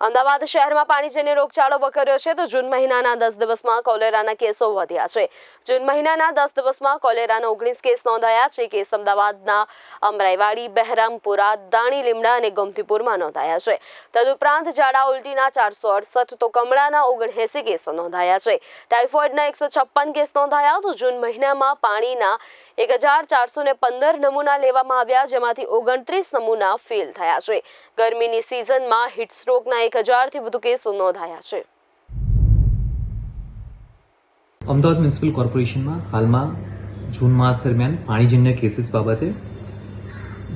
અમદાવાદ શહેરમાં પાણીજન્ય રોગચાળો વકર્યો છે તો જૂન મહિનાના દસ દિવસમાં કોલેરાના કેસો વધ્યા છે. જૂન મહિનાના દસ દિવસમાં કોલેરાના ઓગણીસ કેસ નોંધાયા છે. કેસ અમદાવાદના અમરાઈવાડી, બહેરામપુરા, દાણી, લીમડા અને ગમતીપુરમાં નોંધાયા છે. તદુપરાંત ઝાડા ઉલટીના ચારસો અડસઠ, તો કમળાના ઓગણએંસી કેસો નોંધાયા છે. ટાઇફોઇડના એકસો છપ્પન કેસ નોંધાયા તો જૂન મહિનામાં પાણીના એક હજાર ચારસો પંદર નમૂના લેવામાં આવ્યા, જેમાંથી ઓગણત્રીસ નમૂના ફેલ થયા છે. ગરમીની સિઝનમાં હીટસ્ટ્રોકના એક હજારથી વધુ કેસો નોંધાયા છે. અમદાવાદ મ્યુનિસિપલ કોર્પોરેશનમાં હાલમાં જૂન માસ દરમિયાન પાણીજન્ય કેસીસ બાબતે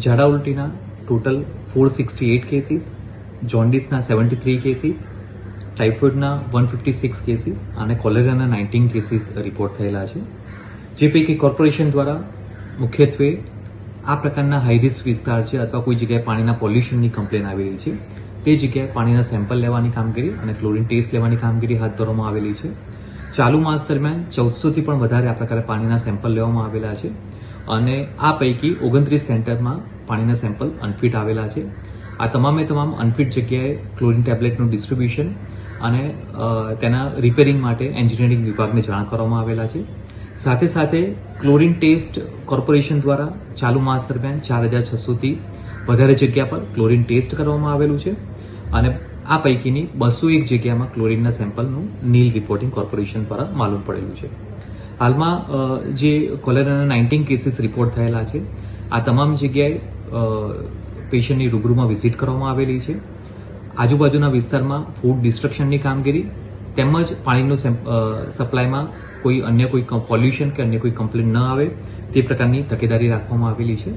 ઝાડા ઉલટીના total four sixty eight cases જોન્ડિસના seventy three cases ટાઇફોઇડના વન ફિફ્ટી સિક્સ કેસીસ અને કોલેરાના નાઇન્ટીન કેસીસ રિપોર્ટ થયેલા છે. જે પૈકી કોર્પોરેશન દ્વારા મુખ્યત્વે આ પ્રકારના હાઈ રિસ્ક વિસ્તાર છે અથવા કોઈ જગ્યાએ પાણીના પોલ્યુશનની કમ્પ્લેન આવી રહી છે. તે જગ્યાએ પાણીના સેમ્પલ લેવાની કામગીરી અને ક્લોરીન ટેસ્ટ લેવાની કામગીરી હાથ ધરવામાં આવેલી છે. ચાલુ માસ દરમિયાન ચૌદસોથી પણ વધારે આ પ્રકારે પાણીના સેમ્પલ લેવામાં આવેલા છે અને આ પૈકી ઓગણત્રીસ સેન્ટરમાં પાણીના સેમ્પલ અનફિટ આવેલા છે. આ તમામે તમામ અનફિટ જગ્યાએ ક્લોરીન ટેબ્લેટનું ડિસ્ટ્રીબ્યુશન અને તેના રિપેરિંગ માટે એન્જિનિયરિંગ વિભાગને જાણ કરવામાં આવેલા છે. સાથે સાથે ક્લોરીન ટેસ્ટ કોર્પોરેશન દ્વારા ચાલુ માસ દરમિયાન ચાર હજાર છસોથી વધારે જગ્યા પર ક્લોરીન ટેસ્ટ કરવામાં આવેલું છે. અને આ પૈકીની બસો એક જગ્યામાં ક્લોરીનના સેમ્પલનું નીલ રિપોર્ટિંગ કોર્પોરેશન દ્વારા માલુમ પડેલું છે. હાલમાં જે કોલેરાના નાઇન્ટીન કેસીસ રિપોર્ટ થયેલા છે, આ તમામ જગ્યાએ પેશન્ટની રૂબરૂમાં વિઝિટ કરવામાં આવેલી છે. આજુબાજુના વિસ્તારમાં ફૂડ ડિસ્ટ્રક્શનની કામગીરી તેમજ પાણીનું સપ્લાયમાં કોઈ અન્ય કોઈ પોલ્યુશન કે અન્ય કોઈ કમ્પ્લેન ન આવે તે પ્રકારની તકેદારી રાખવામાં આવેલી છે.